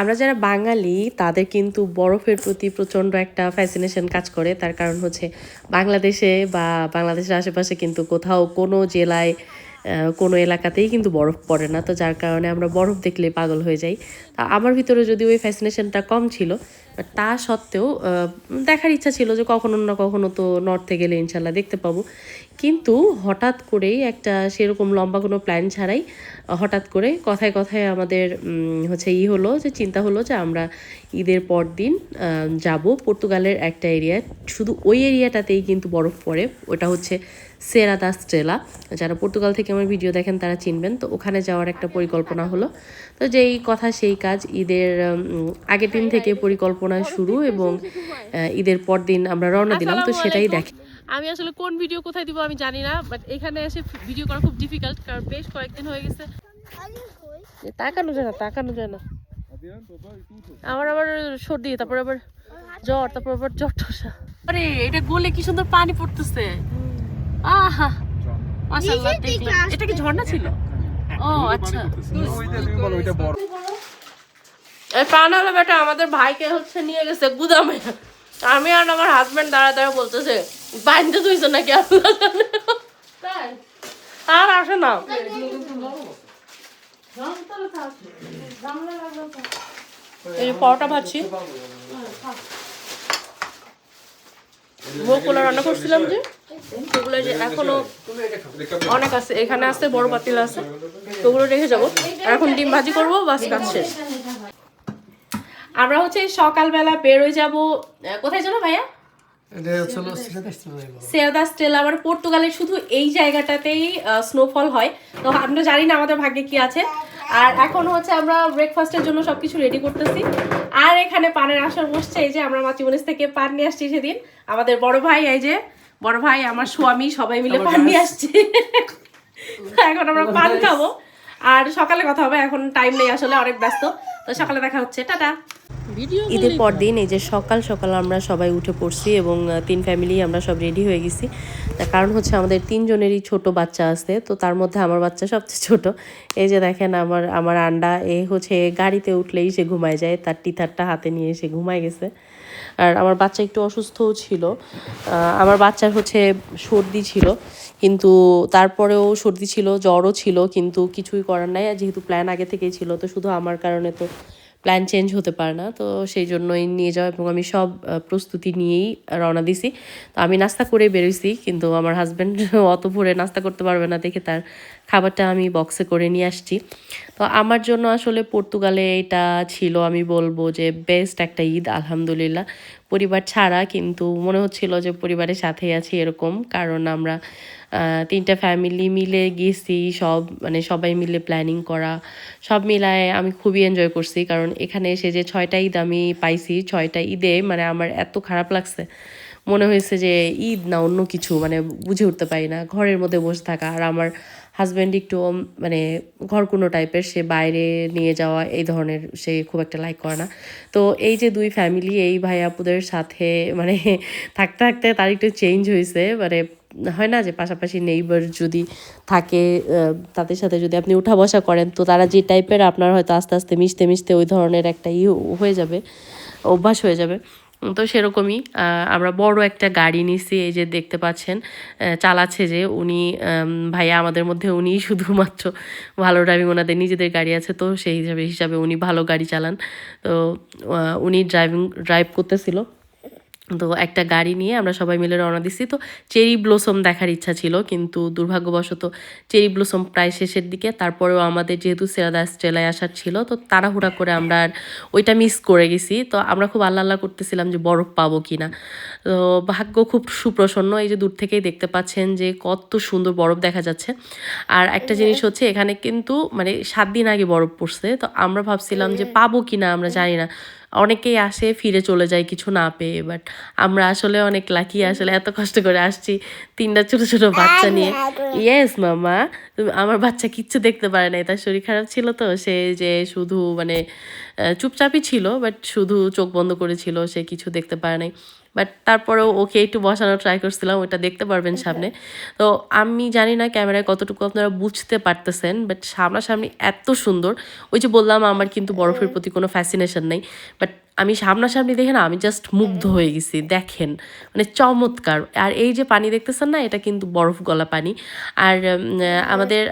আমরা যারা বাঙালি, তাদের কিন্তু বরফের প্রতি প্রচণ্ড একটা ফ্যাসিনেশন কাজ করে। তার কারণ হচ্ছে বাংলাদেশে বা বাংলাদেশের আশেপাশে কিন্তু কোথাও কোনো জেলায় কোনো এলাকাতেই কিন্তু বরফ পড়ে না। তো যার কারণে আমরা বরফ দেখলে পাগল হয়ে যাই। তা আমার ভিতরে যদি ওই ফ্যাসিনেশনটা কম ছিল বাট তা সত্ত্বেও দেখার ইচ্ছা ছিল যে কখনো না কখনো তো নর্থে গেলে ইনশাল্লাহ দেখতে পাবো। কিন্তু হঠাৎ করেই একটা সেরকম লম্বা কোনো প্ল্যান ছাড়াই, হঠাৎ করে কথায় কথায় আমাদের হচ্ছে ই হলো যে, চিন্তা হলো যে আমরা ঈদের পর দিন যাব পর্তুগালের একটা এরিয়া শুধু ওই এরিয়াটাতেই কিন্তু বরফ পড়ে। ওটা হচ্ছে সেরা দা স্ট্রেলা যারা পর্তুগাল থেকে আমার ভিডিও দেখেন তারা চিনবেন। তো ওখানে যাওয়ার একটা পরিকল্পনা হলো। তো যেই কথা সেই কাজ, ঈদের আগের দিন থেকে পরিকল্পনা শুরু এবং ঈদের পর দিন আমরা রওনা দিলাম। তো সেটাই। দেখি আমি আসলে কোন ভিডিও কোথায় দিব আমি জানি না বাট এখানে এসে ভিডিও করা খুব ডিফিকাল্ট কারণ বেশ কয়েকদিন হয়ে গেছে। তাকানো যায় না তাকানো যায় না। আমার আবার সর্দি তারপর আবার জ্বর তারপর আবার জ্বর ঠসা আরে এটা গোলে কি সুন্দর পানি পড়তেছে। আহা। মাশাআল্লাহ দেখলাম। এটা কি ঝর্ণা ছিল? ও আচ্ছা। হলো বেটা আমাদের ভাইকে হচ্ছে নিয়ে গেছে গুদামে। আমি আর আমার হাজবেন্ড দাঁড়া দাঁড়া বলতেছে বাইন্দে তুইছে নাকি আল্লাহ জানে। আর আসে না। এই পরোটা ভাজছি। বকুলা রান্না করছিলাম যে সেগুলো যে এখনও অনেক আছে। এখানে আছে বড় পাতিল আছে। তো ওগুলো রেখে যাব। এখন ডিম ভাজি করব বাস কাজ শেষ। আমরা হচ্ছে সকালবেলা বেরোয় যাব কোথায় যাব ভাইয়া? সেরাদা স্টেলা আমার পর্তুগালে শুধু এই জায়গাটাতেই স্নোফল হয়। তো আমরা জানি না আমাদের ভাগ্যে কি আছে। আর এখন হচ্ছে আমরা ব্রেকফাস্টের জন্য সবকিছু রেডি করতেছি। আর এখানে পানের আসর বসছে এই যে আমরা মাতৃমনিস থেকে পান নিয়ে আসছি সেদিন। আমাদের বড় ভাই এই যে বড় ভাই আমার স্বামী সবাই মিলে পান নিয়ে আসছি। এখন আমরা পান খাব। আর সকালে কথা হবে এখন টাইম নেই আসলে অনেক ব্যস্ত। তো সকালে দেখা হচ্ছে টাটা। ঈদের পর দিন এই যে সকাল সকাল আমরা সবাই উঠে পড়ছি এবং তিন ফ্যামিলি আমরা সব রেডি হয়ে গেছি। তার কারণ হচ্ছে আমাদের তিনজনেরই ছোট বাচ্চা আছে তো তার মধ্যে আমার বাচ্চা সবচেয়ে ছোট। এই যে দেখেন আমার আমার আন্ডা এ হচ্ছে গাড়িতে উঠলেই সে ঘুমায় যায় তার টিথারটা হাতে নিয়ে সে ঘুমায় গেছে। আর আমার বাচ্চা একটু অসুস্থও ছিল। আমার বাচ্চার হচ্ছে সর্দি ছিল, কিন্তু তারপরেও সর্দি ছিল, জ্বরও ছিল, কিন্তু কিছুই করার নাই। আর যেহেতু প্ল্যান আগে থেকেই ছিল, তো শুধু আমার কারণে তো প্ল্যান চেঞ্জ হতে পারে না। তো সেই জন্যই নিয়ে যাওয়া এবং আমি সব প্রস্তুতি নিয়েই রওনা দিছি। তো আমি নাস্তা করে বেরোইছি, কিন্তু আমার হাজব্যান্ড অত ভোরে নাস্তা করতে পারবে না দেখে তার খাবারটা আমি বক্সে করে নিয়ে আসছি। তো আমার জন্য আসলে পর্তুগালে এটা ছিল, আমি বলব যে বেস্ট একটা ঈদ, আলহামদুলিল্লাহ। পরিবার ছাড়া কিন্তু মনে হচ্ছিল যে পরিবারের সাথে আছি এরকম, কারণ আমরা তিনটা ফ্যামিলি মিলে গেছি, সব মানে সবাই মিলে প্ল্যানিং করা, সব মিলায় আমি খুবই এনজয় করছি। কারণ এখানে এসে যে ছয়টা ঈদ আমি পাইছি, ছয়টা ঈদে মানে আমার এত খারাপ লাগছে। মনে হয়েছে যে ঈদ না অন্য কিছু মানে বুঝে উঠতে পারি না, ঘরের মধ্যে বসে থাকা। আর আমার হাজব্যান্ড একটু মানে ঘর কোনো টাইপের, সে বাইরে নিয়ে যাওয়া, এই ধরনের সে খুব একটা লাইক করে না। তো এই যে দুই ফ্যামিলি এই ভাই আপুদের সাথে মানে থাকতে থাকতে তার একটু চেঞ্জ হয়েছে। মানে হয় না যে পাশাপাশি নেইবার যদি থাকে তাদের সাথে যদি আপনি উঠা বসা করেন, তো তারা যে টাইপের আপনার হয়তো আস্তে আস্তে মিশতে মিশতে ওই ধরনের একটা ই হয়ে যাবে, অভ্যাস হয়ে যাবে। তো সেরকমই আমরা বড় একটা গাড়ি নিছি, এই যে দেখতে পাচ্ছেন চালাচ্ছে যে উনি ভাইয়া আমাদের মধ্যে উনি শুধুমাত্র ভালো ড্রাইভিং ওনাদের নিজেদের গাড়ি আছে, তো সেই হিসাবে হিসাবে উনি ভালো গাড়ি চালান। তো উনি ড্রাইভিং ড্রাইভ করতেছিল। তো একটা গাড়ি নিয়ে আমরা সবাই মিলে রওনা দিচ্ছি তো চেরি ব্লসম দেখার ইচ্ছা ছিল কিন্তু দুর্ভাগ্যবশত চেরি ব্লসম প্রায় শেষের দিকে। তারপরেও আমাদের যেহেতু সেরাদা স্টেলায় আসার ছিল তো তাড়াহুড়া করে আমরা আর ওইটা মিস করে গেছি। তো আমরা খুব আল্লাহ আল্লাহ করতেছিলাম যে বরফ পাবো কি না তো ভাগ্য খুব সুপ্রসন্ন এই যে দূর থেকেই দেখতে পাচ্ছেন যে কত সুন্দর বরফ দেখা যাচ্ছে। আর একটা জিনিস হচ্ছে এখানে কিন্তু মানে সাত দিন আগে বরফ পড়ছে। তো আমরা ভাবছিলাম যে পাবো কি না আমরা জানি না। অনেকেই আসে ফিরে চলে যায় কিছু না পেয়ে বাট আমরা আসলে অনেক লাকি আসলে এত কষ্ট করে আসছি তিনটা ছোট ছোট বাচ্চা নিয়ে। ইয়েস মামা। আমার বাচ্চা কিচ্ছু দেখতে পারে নাই তার শরীর খারাপ ছিল তো সে যে শুধু মানে চুপচাপই ছিল বাট শুধু চোখ বন্ধ করেছিল সে কিছু দেখতে পারে নাই। বাট তারপরেও ওকে একটু বসানোর ট্রাই করছিলাম ওটা দেখতে পারবেন সামনে। তো আমি জানি না ক্যামেরায় কতটুকু আপনারা বুঝতে পারতেছেন বাট সামনাসামনি এত সুন্দর। ওই যে বললাম আমার কিন্তু বরফের প্রতি কোনো ফ্যাসিনেশন নেই। বাট আমি সামনাসামনি দেখে না আমি জাস্ট মুগ্ধ হয়ে গেছি দেখেন। মানে চমৎকার। আর এই যে পানি দেখতেছেন না এটা কিন্তু বরফ গলা পানি। আর আমাদের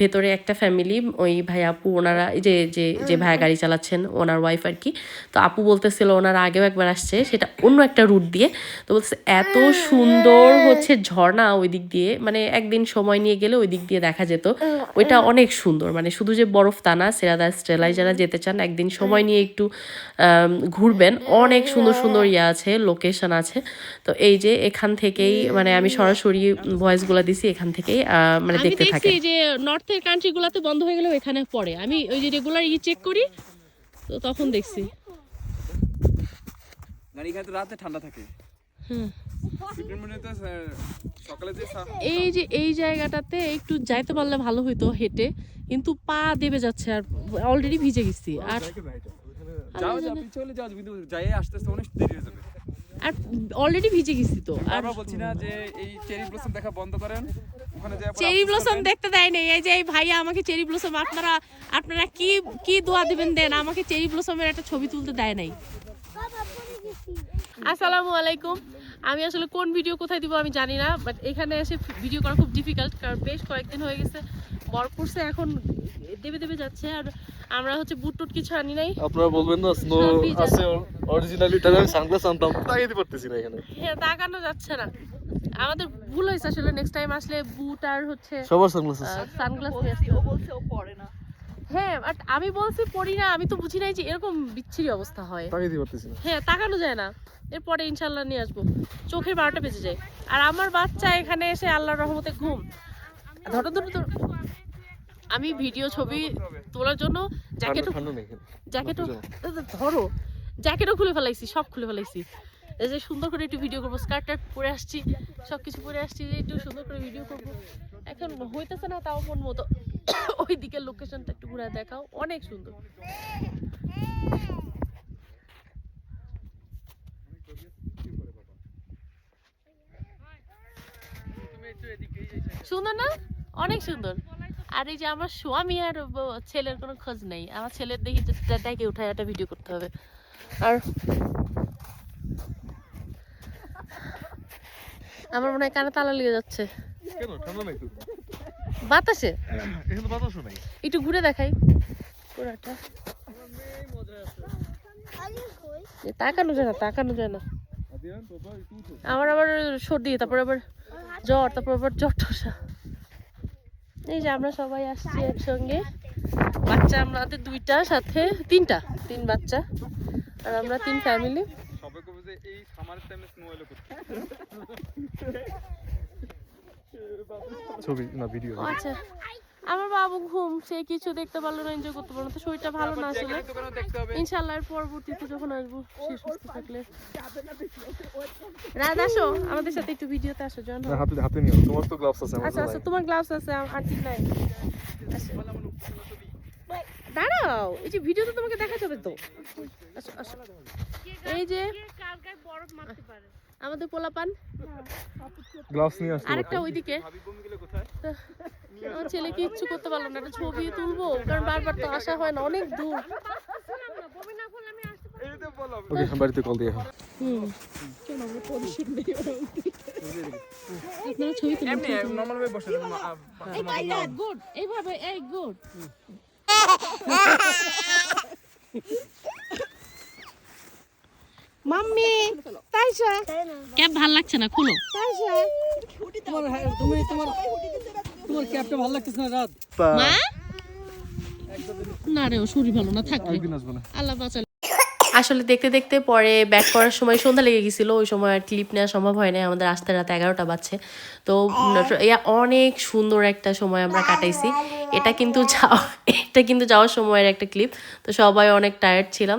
ভেতরে একটা ফ্যামিলি ওই ভাই আপু ওনারা এই যে যে যে ভাইয়া গাড়ি চালাচ্ছেন ওনার ওয়াইফ আর কি। তো আপু বলতেছিল ওনারা আগেও একবার আসছে সেটা অন্য একটা রুট দিয়ে। তো বলছে এত সুন্দর হচ্ছে ঝর্ণা ওই দিক দিয়ে। মানে একদিন সময় নিয়ে গেলে ওই দিক দিয়ে দেখা যেত। ওইটা অনেক সুন্দর। মানে শুধু যে বরফ তা না সেরাদা স্ট্রেলায় যারা যেতে চান একদিন সময় নিয়ে একটু ঘুরবেন। অনেক সুন্দর সুন্দর ইয়ে আছে লোকেশন আছে। তো এই যে এখান থেকেই মানে আমি সরাসরি ভয়েসগুলো দিছি এখান থেকেই মানে আমি দেখতে দেখছি থাকেন। যে নর্থের কান্ট্রিগুলোতে বন্ধ হয়ে গেলেও এখানে পড়ে। আমি ওই যে রেগুলার ই চেক করি তো তখন দেখছি। মানে তো রাতে ঠান্ডা থাকে। হুম। এই যে এই জায়গাটাতে একটু যাইতে পারলে ভালো হইতো হেঁটে কিন্তু পা দেবে যাচ্ছে আর অলরেডি ভিজে গেছি। আর যাও যাও পিছিয়ে যাও কিন্তু যাই আসতে আসতে অনেক দেরি হয়ে যাবে। আর অলরেডি ভিজে গেছি তো। আর আমরা বলছি না যে এই চেরি ব্লসম দেখা বন্ধ করেন ওখানে যে চেরি ব্লসম দেখতে দেয় নাই। এই যে এই ভাইয়া আমাকে চেরি ব্লসম আপনারা আপনারা কি কি দোয়া দিবেন দেন? আমাকে চেরি ব্লসমের একটা ছবি তুলতে দেয় নাই। আসসালামু আলাইকুম। আমি আসলে কোন ভিডিও কোথায় দিব আমি জানি না বাট এখানে এসে ভিডিও করা খুব ডিফিকাল্ট কারণ বেশ কয়েকদিন হয়ে গেছে বরফ পড়ছে এখন দেবে দেবে যাচ্ছে আর আমরা হচ্ছে বুট টুট কিছু আনি নাই। আপনারা বলবেন না স্নো আছে অরিজিনালি তাহলে আমি সানগ্লাস আনতাম তাকাইতে পারতেছি না এখানে। হ্যাঁ তাকানো যাচ্ছে না। আমাদের ভুল হয়েছে আসলে নেক্সট টাইম আসলে বুট আর হচ্ছে সবার সানগ্লাস আছে সানগ্লাস নিয়ে আসতে হবে। হ্যাঁ বাট আমি বলছি পড়ি না আমি তো বুঝি নাই যে এরকম বিচ্ছিরি অবস্থা হয়। তাকাইতে পারতেছি না। হ্যাঁ তাকানো যায় না। এরপরে ইনশাল্লাহ নিয়ে আসব। চোখের বারোটা বেজে যায়। আর আমার বাচ্চা এখানে এসে আল্লাহর রহমতে ঘুম। ধরো ধরো ধরো আমি ভিডিও ছবি তোলার জন্য জ্যাকেটও জ্যাকেটও ধরো জ্যাকেটও খুলে ফেলাইছি সব খুলে ফেলাইছি। এই যে সুন্দর করে একটু ভিডিও করব স্কার্ট টার্ট পরে আসছি সব কিছু পরে আসছি যে একটু সুন্দর করে ভিডিও করব। এখন হইতেছে না তাও মন মতো। ওই দিকের লোকেশনটা একটু ঘুরে দেখাও, অনেক সুন্দর। সুন্দর না? অনেক সুন্দর। আর এই যে আমার স্বামী আর ছেলের কোনো খোঁজ নেই। আমার ছেলের দেখি ডেকে উঠায় একটা ভিডিও করতে হবে। আর আমার মনে হয় কানে তালা লেগে যাচ্ছে। কেন? ঠান্ডা বাতাসে? এখানে বাতাসও নাই। একটু ঘুরে দেখাই। পুরাটা। তাকানো যায় না তাকানো যায় না। আমার আবার সর্দি তারপর আবার জ্বর তারপর আবার জ্বর ঠসা এই যে আমরা সবাই আসছি একসঙ্গে। বাচ্চা আমাদের দুইটা সাথে তিনটা তিন বাচ্চা। আর আমরা তিন ফ্যামিলি সবাই কবে যে এই সামার টাইমে স্নো এলো করতে ছবি না ভিডিও আচ্ছা আমার বাবু ঘুম সে কিছু দেখতে পারল না এনজয় করতে পারল না তো শরীরটা ভালো না আসলে। ইনশাল্লাহ পরবর্তীতে যখন আসব সে সুস্থ থাকলে। রাত আসো আমাদের সাথে একটু ভিডিওতে আসো জয়েন না হাতে হাতে নিও তোমার তো গ্লাভস আছে আচ্ছা আচ্ছা তোমার গ্লাভস আছে আর ঠিক নাই। দাঁড়াও এই যে ভিডিওতে তোমাকে দেখা যাবে তো। আসো। এই যে আমাদের পোলাপান। গ্লাভস নিয়ে আসতে আরেকটা ওইদিকে। আমার ছেলে কিচ্ছু করতে পারল না একটা ছবি তুলবো কারণ বারবার তো আসা হয় না অনেক দূর। বাড়িতে কল দিয়ে এখন আপনারা ছবি বসে গুড। এইভাবে এই গুড। মাম্মি তাইসা? ক্যাব ভালো লাগছে না খুলো। তোমার হ্যাঁ, তুমি তোমার তোমার ক্যাপটা ভালো লাগতেছে না রাত। মা? না রে ও শরীর ভালো না থাকবে একদিন আসব না। আল্লাহ বাঁচালে। আসলে দেখতে দেখতে পরে ব্যাক করার সময় সন্ধ্যা লেগে গেছিল ওই সময় আর ক্লিপ নেওয়া সম্ভব হয় না আমাদের আসতে রাত এগারোটা বাজছে। তো অনেক সুন্দর একটা সময় আমরা কাটাইছি। এটা কিন্তু যাওয়া এটা কিন্তু যাওয়ার সময়ের একটা ক্লিপ। তো সবাই অনেক টায়ার্ড ছিলাম।